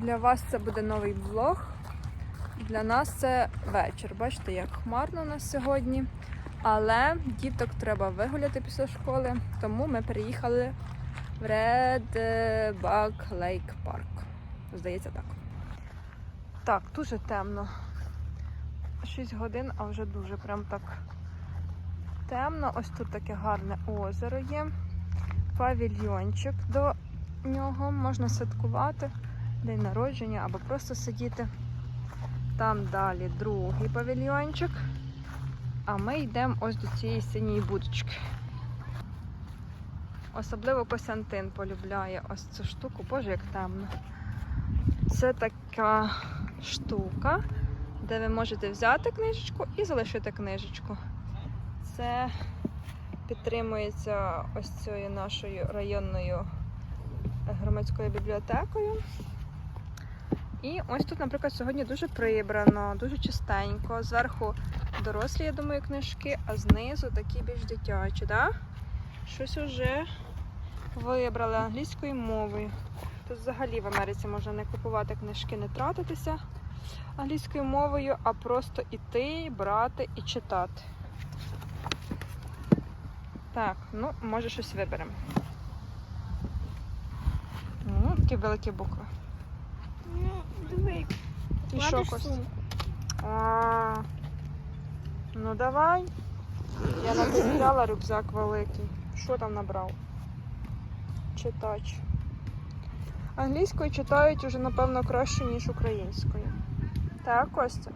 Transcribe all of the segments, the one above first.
Для вас це буде новий влог. Для нас це вечір. Бачите, як хмарно у нас сьогодні. Але діток треба вигуляти після школи, тому ми переїхали в Red Bug Lake Park. Здається, так. Так, дуже темно. 6 годин, а вже дуже прям так темно. Ось тут таке гарне озеро є. Павільйончик до нього можна святкувати день народження або просто сидіти. Там далі другий павільйончик. А ми йдемо ось до цієї синьої будочки. Особливо Костянтин полюбляє ось цю штуку. Боже, як темно. Це така штука, де ви можете взяти книжечку і залишити книжечку. Це підтримується ось цією нашою районною громадською бібліотекою. І ось тут, наприклад, сьогодні дуже прибрано, дуже чистенько. Зверху дорослі, я думаю, книжки, а знизу такі більш дитячі, да? Щось уже вибрали англійською мовою. Тут взагалі в Америці можна не купувати книжки, не тратитися англійською мовою, а просто іти, брати і читати. Так, ну, може щось виберемо. Ну, такі великі букви. Диви. І що, Костя? А, ну давай. Я написала рюкзак великий. Що там набрав? Читач. Англійською читають уже, напевно, краще, ніж українською. Так, Костя?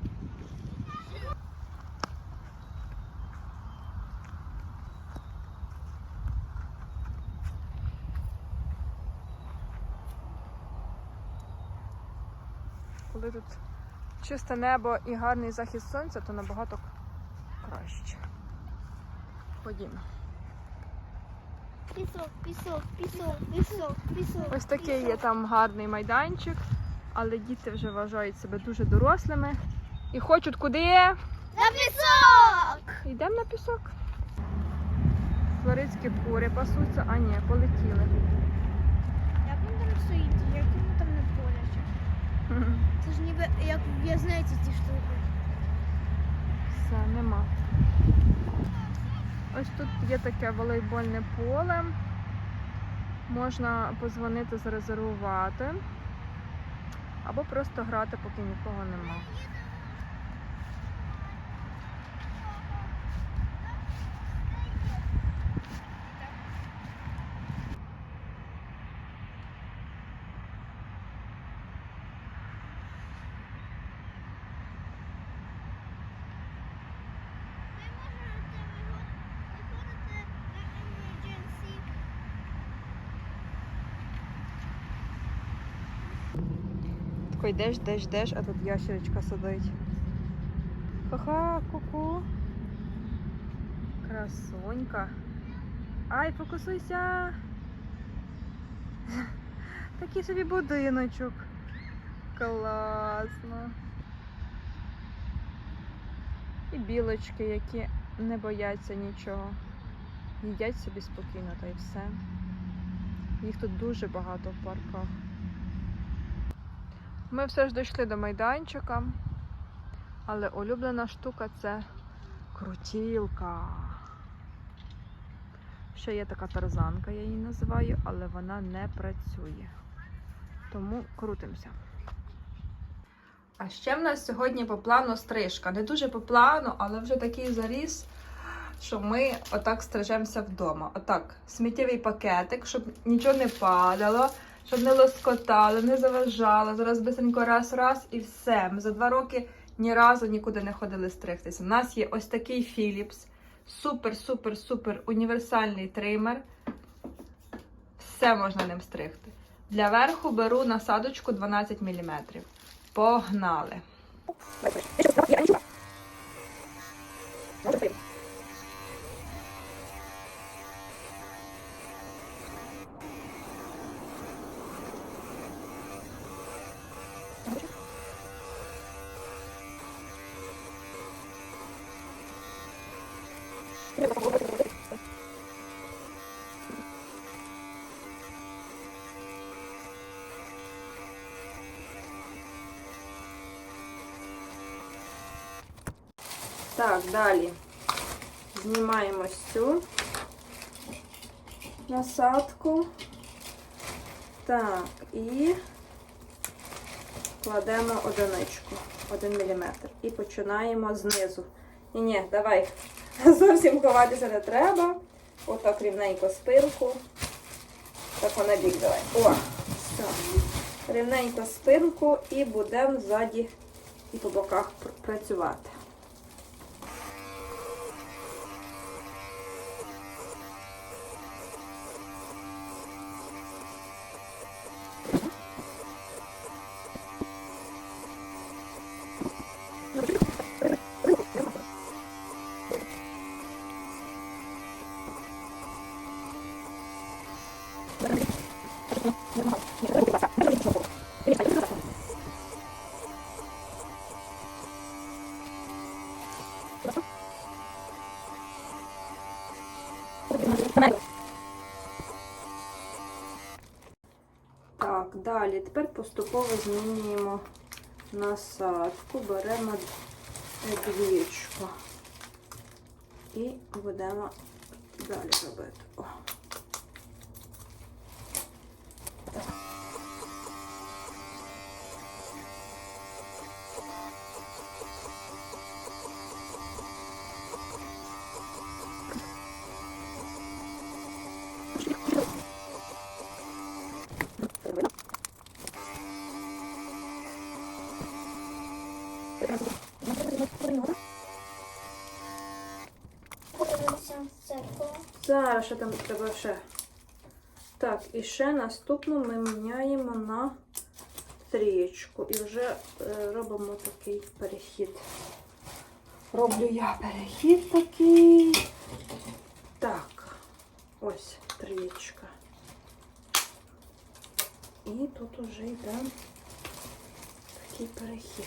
Коли тут чисте небо і гарний захід сонця, то набагато краще. Ходімо. Пісок, пісок, пісок, пісок, пісок. Ось такий є там гарний майданчик, але діти вже вважають себе дуже дорослими і хочуть куди? На пісок! Йдемо на пісок. Флоридські кури пасуться, а ні, полетіли. Як він там стоїть? Як йому там не боляче? Це ж ніби як в'язниці ці штуки. Все, нема. Ось тут є таке волейбольне поле. Можна позвонити, зарезервувати. Або просто грати, поки нікого нема. Йдеш, йдеш, йдеш, а тут ящерочка сидить. Ха-ха, ку-ку. Красонька. Ай, фокусуйся. Такий собі будиночок. Класно. І білочки, які не бояться нічого. Їдять собі спокійно та й все. Їх тут дуже багато в парках. Ми все ж дійшли до майданчика, але улюблена штука це крутілка. Ще є така тарзанка, я її називаю, але вона не працює. Тому крутимося. А ще в нас сьогодні по плану стрижка. Не дуже по плану, але вже такий заріс, що ми отак стрижемося вдома. Отак, сміттєвий пакетик, щоб нічого не падало, щоб не лоскотало, не заважало. Зараз бисенько раз-раз і все. Ми за два роки ні разу нікуди не ходили стригтися. У нас є ось такий Philips. Супер-супер-супер універсальний тример. Все можна ним стригти. Для верху беру насадочку 12 мм. Погнали! Так, далее знімаємо цю насадку. Так, и кладемо одиничку, 1 мм. І починаємо знизу. Ні, ні, давай. Зовсім ховатися не треба. Отак рівненько спинку. Так на бік давай. О, все. Рівненько спинку і будемо ззаді і по боках працювати. Так, далі. Тепер поступово змінюємо насадку, беремо двічку і будемо далі робити. Зараз що там треба ще. Так, і ще наступну ми міняємо на трієчку. І вже е, робимо такий перехід. Роблю я перехід такий. Так, ось трієчка. І тут уже йде такий перехід.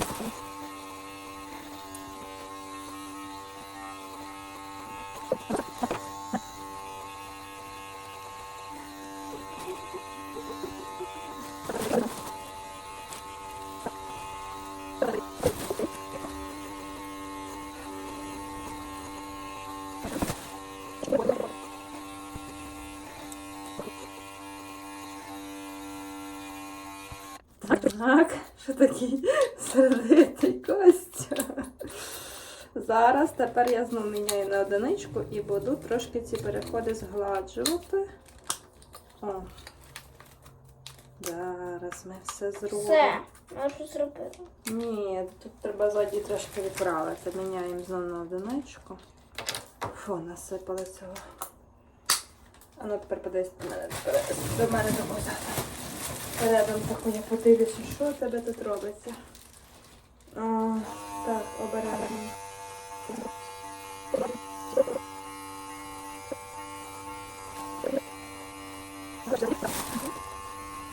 Так, що такий сердитий Костя. Зараз тепер я знову міняю на одиничку і буду трошки ці переходи згладжувати. О. Зараз ми все зробимо. Все, ми вже. Ні, тут треба ззаді трошки відправити. Міняємо знову на одиничку. Фу, насипали цього. А ну тепер подивись до мене. До мене до. Рядом таку я подивлюся, що у тебе тут робиться. А, так, обережно.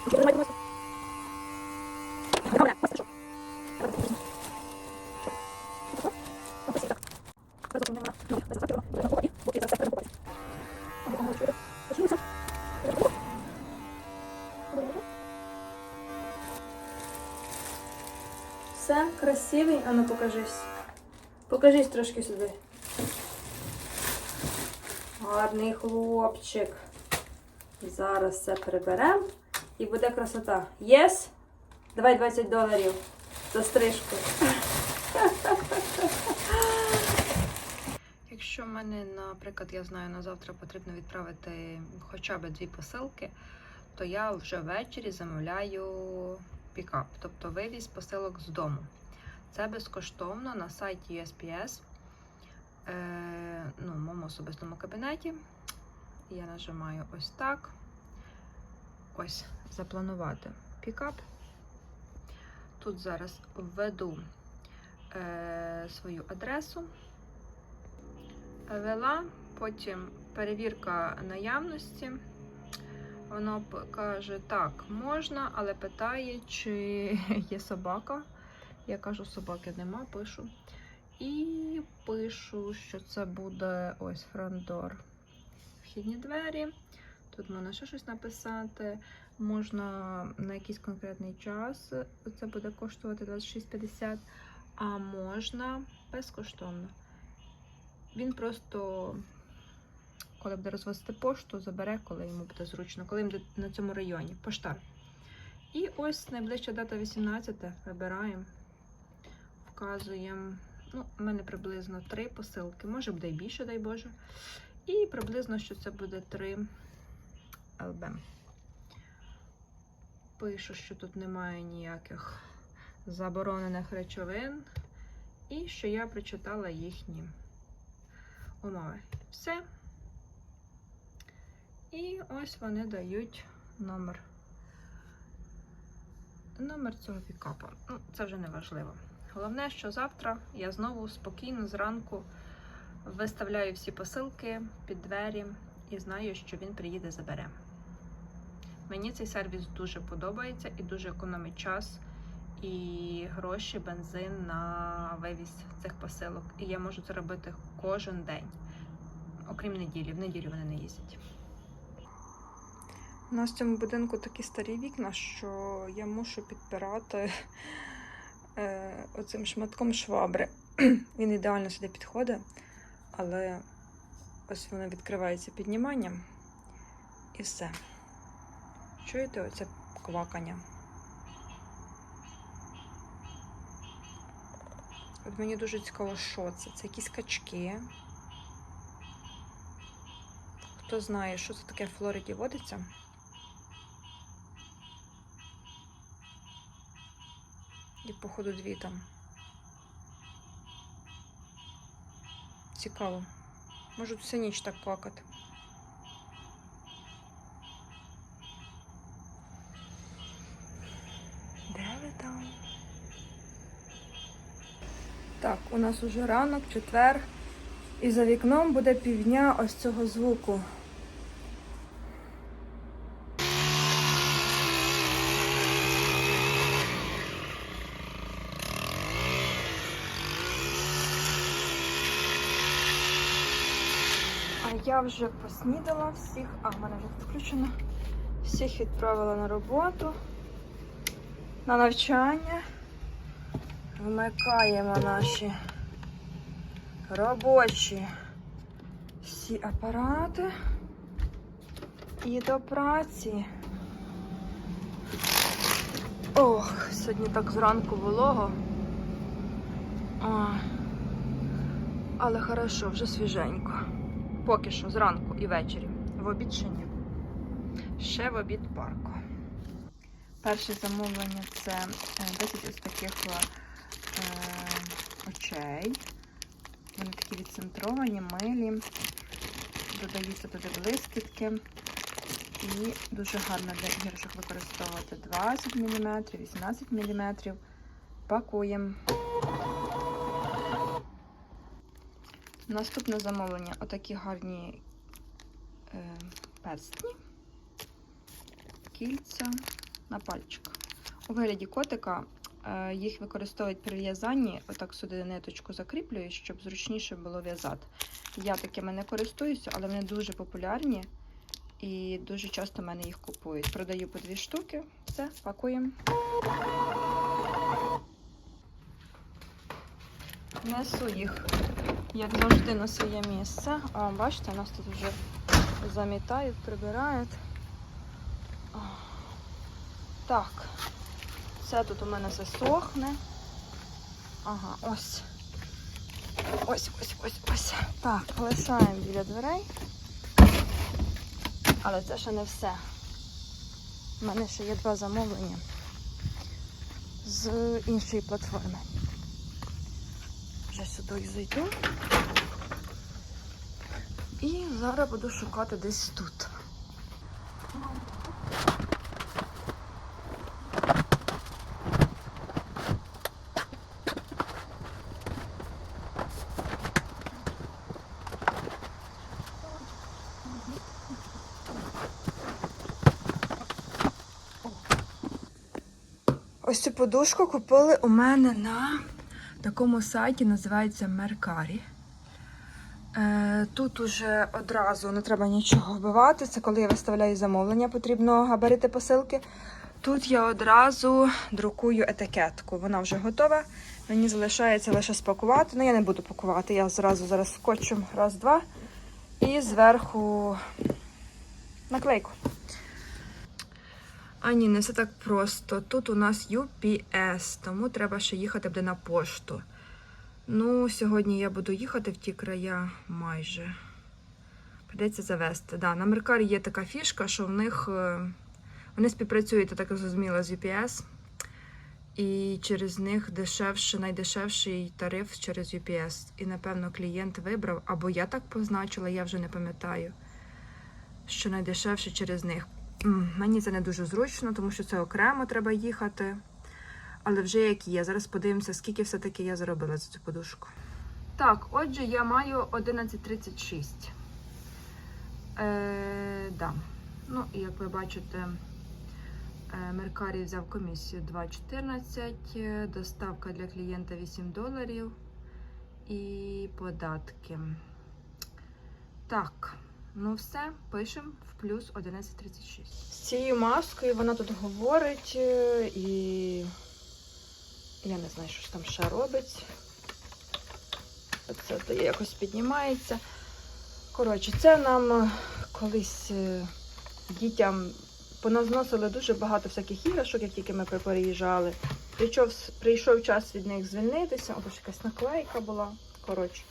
Все, красивий. А ну покажись. Покажись трошки сюди. Гарний хлопчик. Зараз це приберемо і буде красота. Єс? Давай 20 доларів за стрижку. Якщо в мене, наприклад, я знаю, на завтра потрібно відправити хоча б дві посилки, то я вже ввечері замовляю пікап, тобто вивіз посилок з дому. Це безкоштовно на сайті USPS, е, ну, в моєму особистому кабінеті. Я нажимаю ось так. Ось, запланувати пікап. Тут зараз введу е, свою адресу. Ввела, потім перевірка наявності. Воно каже, так, можна, але питає, чи є собака. Я кажу, собаки нема, пишу. І пишу, що це буде ось франдор. Вхідні двері. Тут можна ще щось написати. Можна на якийсь конкретний час. Це буде коштувати 26,50, а можна безкоштовно. Він просто, коли буде розвозити пошту, забере, коли йому буде зручно, коли він на цьому районі. Поштар. І ось найближча дата 18. Вибираємо, вказуємо. Ну, у мене приблизно три посилки, може буде і більше, дай Боже. І приблизно, що це буде 3 ЛБ. Пишу, що тут немає ніяких заборонених речовин, і що я прочитала їхні умови. Все. І ось вони дають номер. Номер цього пікапа. Ну, це вже не важливо. Головне, що завтра я знову спокійно зранку виставляю всі посилки під двері і знаю, що він приїде забере. Мені цей сервіс дуже подобається і дуже економить час і гроші, бензин на вивіз цих посилок. І я можу це робити кожен день, окрім неділі. В неділю вони не їздять. У нас в цьому будинку такі старі вікна, що я мушу підпирати оцим шматком швабри. Він ідеально сюди підходить, але ось воно відкривається підніманням і все. Чуєте оце квакання? От мені дуже цікаво, що це. Це якісь качки. Хто знає, що це таке в Флориді водиться? Походу, дві там. Цікаво. Можуть всю ніч так квакати. Де ви там? Так, у нас уже ранок, четвер, і за вікном буде півдня ось цього звуку. Я вже поснідала всіх, а в мене вже включено. Всіх відправила на роботу, на навчання. Вмикаємо наші робочі всі апарати і до праці. Ох, сьогодні так зранку волого. А, але хорошо, вже свіженько. Поки що зранку і ввечері. В обід ще ні. Ще в обід парку. Перше замовлення це е, 10 ось таких е, очей. Вони такі відцентровані, милі. Додаються туди блискітки. І дуже гарно для іграшок використовувати 20 мм, 18 мм. Пакуємо. Наступне замовлення отакі гарні е, перстні, кільця на пальчик. У вигляді котика е, їх використовують при в'язанні, отак сюди ниточку закріплюю, щоб зручніше було в'язати. Я такими не користуюся, але вони дуже популярні і дуже часто в мене їх купують. Продаю по дві штуки, все, пакуємо. Несу їх, як завжди, на своє місце. А, бачите, нас тут вже замітають, прибирають. О, Так, це тут у мене все сохне. Ага, ось. Ось, ось, ось, ось. Так, лишаємо біля дверей. Але це ще не все. У мене ще є два замовлення з іншої платформи сюди зайду. І зараз буду шукати десь тут. Ось цю подушку купили у мене на такому сайті, називається Меркарі. Е, Тут уже одразу не треба нічого вбивати. Це коли я виставляю замовлення, потрібно габарити посилки. Тут я одразу друкую етикетку. Вона вже готова. Мені залишається лише спакувати. Ну, я не буду пакувати. Я зразу зараз скотчем раз-два. І зверху наклейку. А ні, не все так просто. Тут у нас UPS, тому треба ще їхати буде на пошту. Ну, сьогодні я буду їхати в ті края майже. Придеться завести. Да, на Меркарі є така фішка, що в них е, вони співпрацюють, я так зрозуміла, з UPS. І через них дешевше, найдешевший тариф через UPS. І, напевно, клієнт вибрав, або я так позначила, я вже не пам'ятаю, що найдешевше через них. Мені це не дуже зручно, тому що це окремо треба їхати. Але вже як є. Зараз подивимося, скільки все-таки я заробила за цю подушку. Так, отже, я маю 11.36. Е, да. Ну, і як ви бачите, е, Меркарі взяв комісію 2,14, е, доставка для клієнта 8 доларів і податки. Так, ну все, пишемо в плюс 11.36. З цією маскою вона тут говорить е, і я не знаю, що ж там ще робить. Це якось піднімається. Коротше, це нам е, колись е, дітям поназносили дуже багато всяких іграшок, як тільки ми переїжджали. Прийшов, прийшов час від них звільнитися. Ось якась наклейка була. Коротше.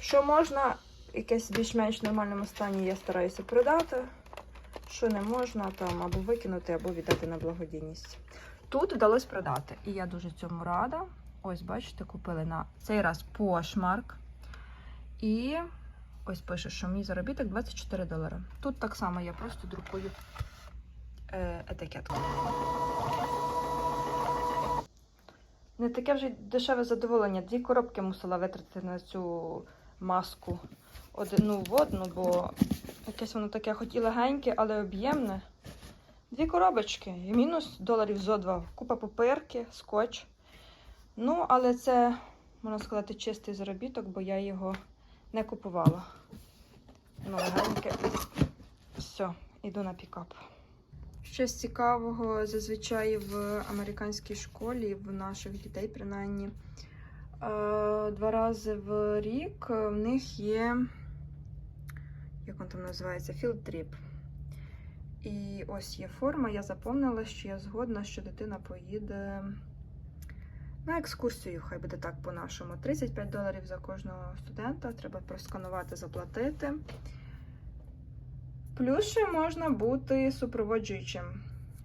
Що можна, якесь більш-менш нормальному стані я стараюся продати. Що не можна, там або викинути, або віддати на благодійність. Тут вдалося продати. І я дуже цьому рада. Ось, бачите, купили на цей раз пошмарк. І ось пише, що мій заробіток 24 долари. Тут так само я просто друкую е, етикетку. Не таке вже дешеве задоволення. Дві коробки мусила витратити на цю маску. Одну в одну, бо якесь воно таке хоч і легеньке, але об'ємне. Дві коробочки і мінус доларів зо два. Купа папирки, скотч. Ну, але це, можна сказати, чистий заробіток, бо я його не купувала. Ну, легеньке. Все, іду на пікап. Щось цікавого зазвичай в американській школі, в наших дітей, принаймні. Е, Два рази в рік в них є, як він там називається, філд-тріп. І ось є форма. Я заповнила, що я згодна, що дитина поїде на екскурсію, хай буде так по-нашому. 35 доларів за кожного студента. Треба просканувати, заплатити. Плюс ще можна бути супроводжуючим.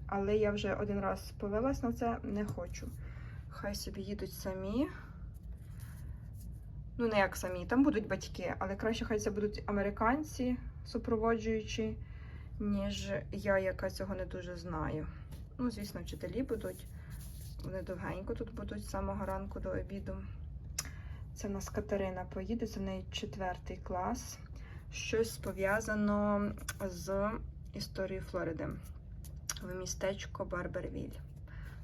Але я вже один раз повелась на це, не хочу. Хай собі їдуть самі. Ну, не як самі, там будуть батьки, але краще хай це будуть американці супроводжуючі ніж я, яка цього не дуже знаю. Ну, звісно, вчителі будуть. Вони довгенько тут будуть з самого ранку до обіду. Це в нас Катерина поїде, це в неї четвертий клас. Щось пов'язано з історією Флориди в містечко Барбервіль.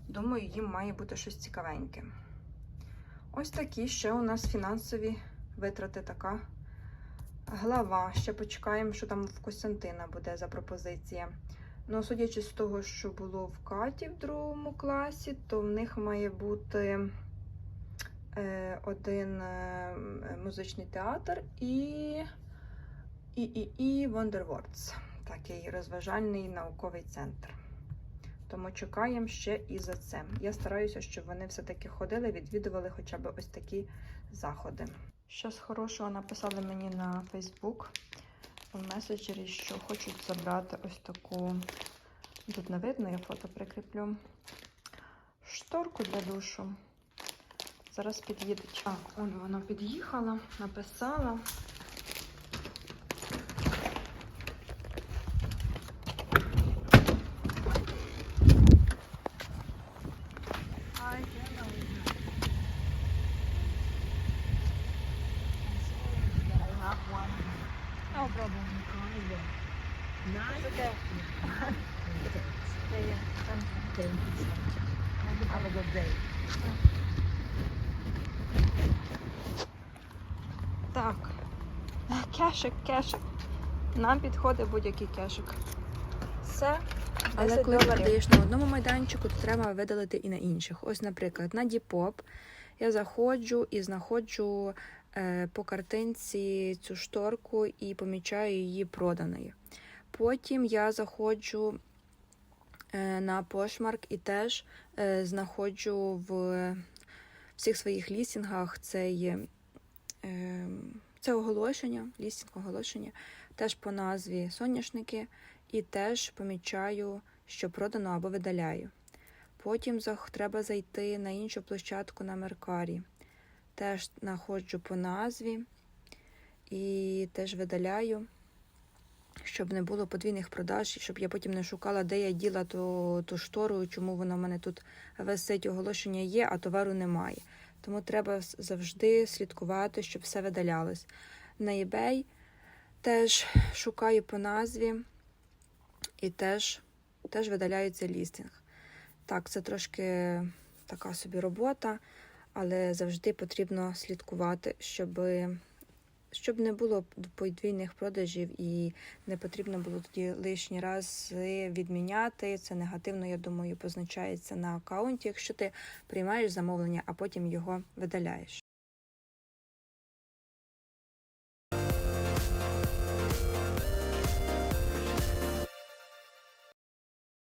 Думаю, їм має бути щось цікавеньке. Ось такі ще у нас фінансові витрати така глава. Ще почекаємо, що там в Костянтина буде за пропозиція. Ну, судячи з того, що було в Каті в другому класі, то в них має бути е, один е, музичний театр і, і, і, і Wonderwords, такий розважальний науковий центр. Тому чекаємо ще і за це. Я стараюся, щоб вони все-таки ходили, відвідували хоча б ось такі заходи. Щось хорошого написали мені на Фейсбук в меседжері, що хочуть забрати ось таку. Тут не видно, я фото прикріплю. Шторку для душу. Зараз під'їдуть. Так, он вона під'їхала, написала. Кешик, кешик. Нам підходить будь-який кешик. Все. Але коли продаєш на одному майданчику, то треба видалити і на інших. Ось, наприклад, на Depop я заходжу і знаходжу е, по картинці цю шторку і помічаю її проданою. Потім я заходжу е, на Poshmark і теж е, знаходжу в всіх своїх лістінгах цей, е, це оголошення, лістінг оголошення, теж по назві соняшники і теж помічаю, що продано або видаляю. Потім треба зайти на іншу площадку на Меркарі. Теж знаходжу по назві і теж видаляю, щоб не було подвійних продаж, щоб я потім не шукала, де я діла ту, ту штору, чому вона в мене тут висить, оголошення є, а товару немає. Тому треба завжди слідкувати, щоб все видалялось. На eBay теж шукаю по назві і теж, теж видаляється лістинг. Так, це трошки така собі робота, але завжди потрібно слідкувати, щоб, щоб не було подвійних продажів і не потрібно було тоді лишній раз відміняти. Це негативно, я думаю, позначається на аккаунті, якщо ти приймаєш замовлення, а потім його видаляєш.